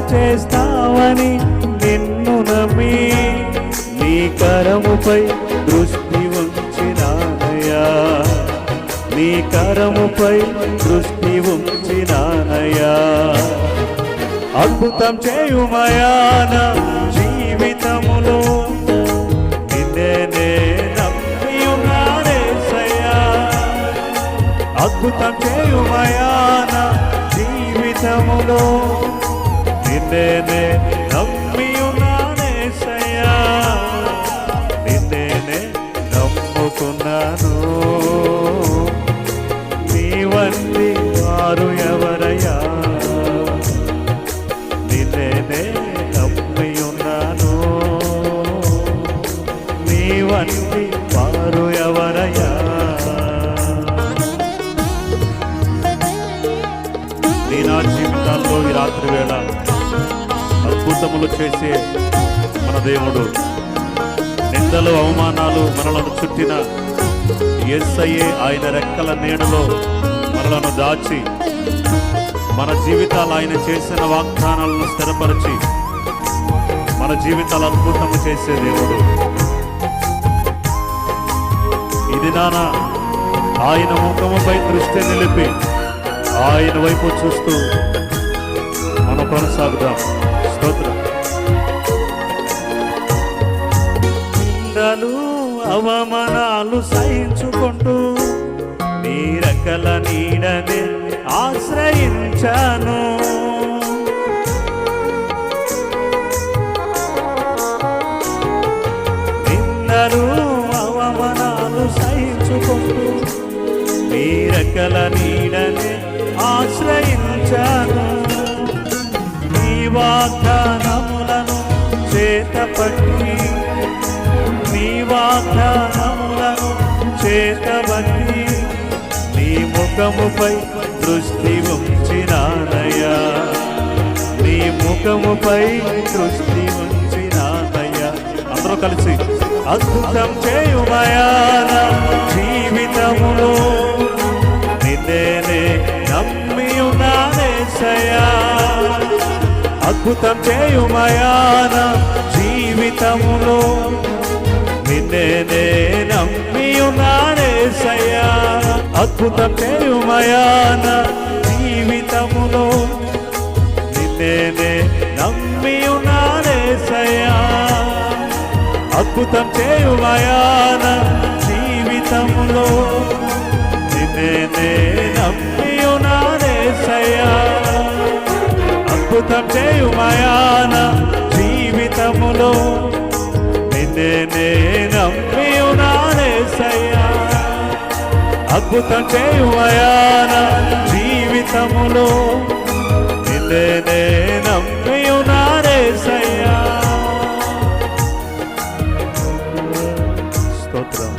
చేస్తావని నిన్ను నమ్మి నీ కరముపై దృష్టి ఉంచినానయ్యా. నీ కరముపై దృష్టి ఉంచినానయ్యా. అద్భుతం చేయుమయాన జీవితములో నిన్నే నమ్మి అద్భుతం చేయుమయాన జీవితములో నిన్నే నమ్మి ఉన్నానేసయ్యా నమ్ముకున్నాను. నీ వారు ఎవరయ్యా? నిన్నే నమ్మి ఉన్నాను వారు ఎవరయ్యా? నీ నా జీవితాల్లో ఈ రాత్రి వేళ అద్భుతములు చేసే మన దేవుడు. నిందలు అవమానాలు మనలను చుట్టిన ఎస్ఐఏ ఆయన రెక్కల నీడలో మనలను దాచి మన జీవితాలు ఆయన చేసిన వాగ్దానాలను స్థిరపరిచి మన జీవితాలు అద్భుతము చేసే దేవుడు. ఇది నాన్న ఆయన ముఖముపై దృష్టి నిలిపి ఆయన వైపు చూస్తూ మనం కొనసాగుదాం. స్తోత్రం. అవమానాలు సహించుకుంటూ నీ నీడని ఆశ్రయించాను. నిందలు అవమానాలు సహించుకుంటూ నీ నీడని ఆశ్రయించాను. నీ వాగ్దానములను చేతపట్టి వాగ్దానములను చేతబట్టి నీ ముఖముపై దృష్టి ఉంచినానయ్యా. నీ ముఖముపై దృష్టి ఉంచినానయ్యా. అందరూ కలిసి అద్భుతం చేయుమయా జీవితములో. నిన్నేనే నమ్మి అద్భుతం చేయుమయాన జీవితములో. నేనే నమ్మి అద్భుత అద్భుతం జీవితములో నిన్నేనే నమ్మి ఉన్నానేసయ్యా అద్భుతం చేయుమయాన జీవితములో నిన్నేనే నమ్మి ఉన్నానేసయ్యా అద్భుతం చేయుమయాన నిన్నే నమ్మి ఉన్నానేసయ్యా అద్భుతం చేయవయాన జీవితములో నిన్నే నమ్మి ఉన్నానేసయ్యా స్తోత్రం.